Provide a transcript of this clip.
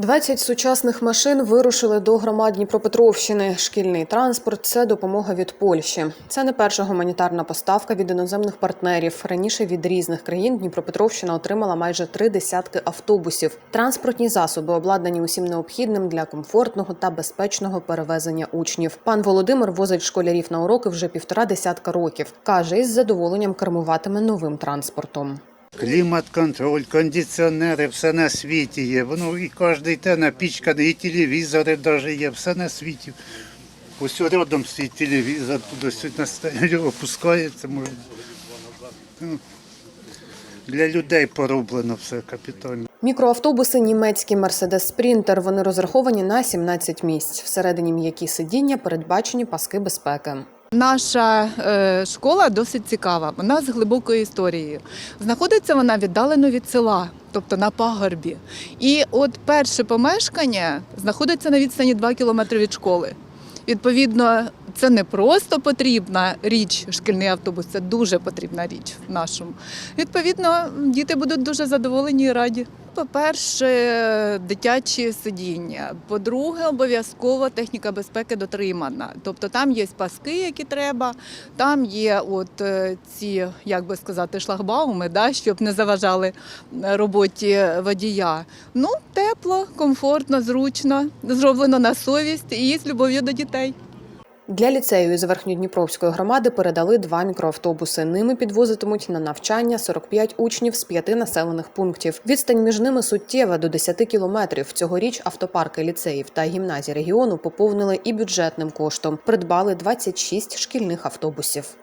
20 сучасних машин вирушили до громад Дніпропетровщини. Шкільний транспорт це допомога від Польщі. Це не перша гуманітарна поставка від іноземних партнерів. Раніше від різних країн Дніпропетровщина отримала майже три десятки автобусів. Транспортні засоби обладнані усім необхідним для комфортного та безпечного перевезення учнів. Пан Володимир возить школярів на уроки вже півтора десятка років. каже, із задоволенням кермуватиме новим транспортом. Клімат-контроль, кондиціонери, все на світі є. Воно і кожен те напічканий, і телевізори навіть є, все на світі. Ось рядом свій телевізор, туди сюди на опускається. Можна. Ну, Для людей пороблено все капітально. Мікроавтобуси німецький Mercedes Sprinter. Вони розраховані на 17 місць. Всередині м'які сидіння передбачені паски безпеки. Наша е, школа досить цікава. Вона з глибокою історією. Знаходиться вона віддалено від села, тобто на пагорбі. І от перше помешкання знаходиться на відстані 2 кілометри від школи. Відповідно, це не просто потрібна річ, шкільний автобус, це дуже потрібна річ в нашому. Відповідно, діти будуть дуже задоволені і раді. По-перше, дитячі сидіння. По-друге, обов'язково техніка безпеки дотримана. Тобто там є паски, які треба, там є от е, ці, як би сказати, шлагбауми, да, щоб не заважали е, роботі водія. Ну, тепло, комфортно, зручно, зроблено на совість і з любов'ю до дітей. Для ліцею із Верхньодніпровської громади передали два мікроавтобуси. Ними підвозитимуть на навчання 45 учнів з п'яти населених пунктів. Відстань між ними суттєва до 10 кілометрів. Цьогоріч автопарки ліцеїв та гімназій регіону поповнили і бюджетним коштом. Придбали 26 шкільних автобусів.